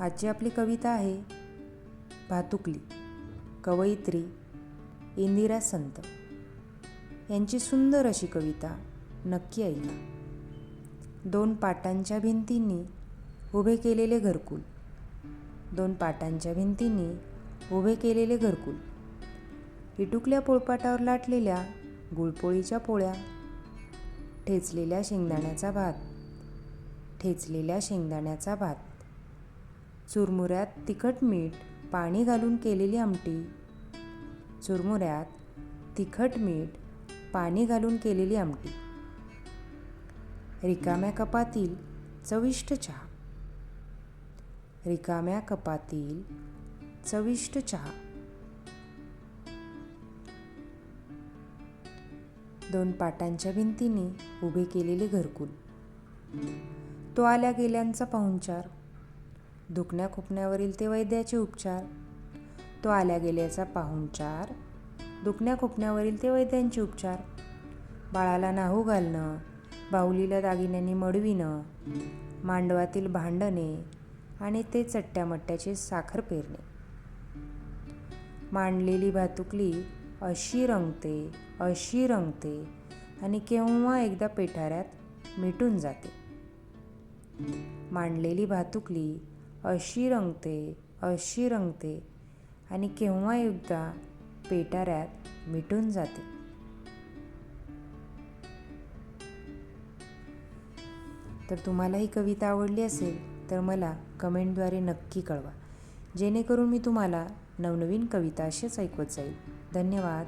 आजची आपली कविता आहे भातुकली कवयित्री इंदिरा संत. यांची सुंदर अशी कविता नक्की ऐका. दोन पाटांच्या भिंतींनी उभे केलेले घरकुल. दोन पाटांच्या भिंतींनी उभे केलेले घरकुल. इटुकल्या पोळपाटावर लाटलेल्या गुळपोळीच्या पोळ्या. ठेचलेल्या शेंगदाण्याचा भात. ठेचलेल्या शेंगदाण्याचा भात. चुरमुऱ्यात तिखट मीठ पाणी घालून केलेली आमटी. चुरमुऱ्यात तिखट मीठ पाणी घालून केलेली आमटी. रिकाम्या कपातील चविष्ट चहा. रिकाम्या कपातील चविष्ट चहा. दोन पाटांच्या भिंतीने उभे केलेले घरकुल. तो आल्या गेल्यांचा पाहुणचार दुखण्या खुपण्यावरील ते वैद्याचे उपचार. तो आल्या गेल्याचा पाहुणचार दुखण्या खुपण्यावरील ते वैद्यांचे उपचार. बाळाला नाहू घालणं बाहुलीला दागिन्यांनी मडविणं मांडवातील भांडणे आणि ते चट्ट्यामट्ट्याचे साखर पेरणे. मांडलेली भातुकली अशी रंगते अशी रंगते आणि केव्हा एकदा पेठाऱ्यात मिटून जाते. मांडलेली भातुकली अशी रंगते अशी रंगते आणि केव्हा एकदा पेटाऱ्यात मिटून जाते. तर तुम्हाला ही कविता आवडली असेल तर मला कमेंटद्वारे नक्की कळवा. जेणेकरून मी तुम्हाला नवनवीन कविता असेच ऐकवत जाईल. धन्यवाद.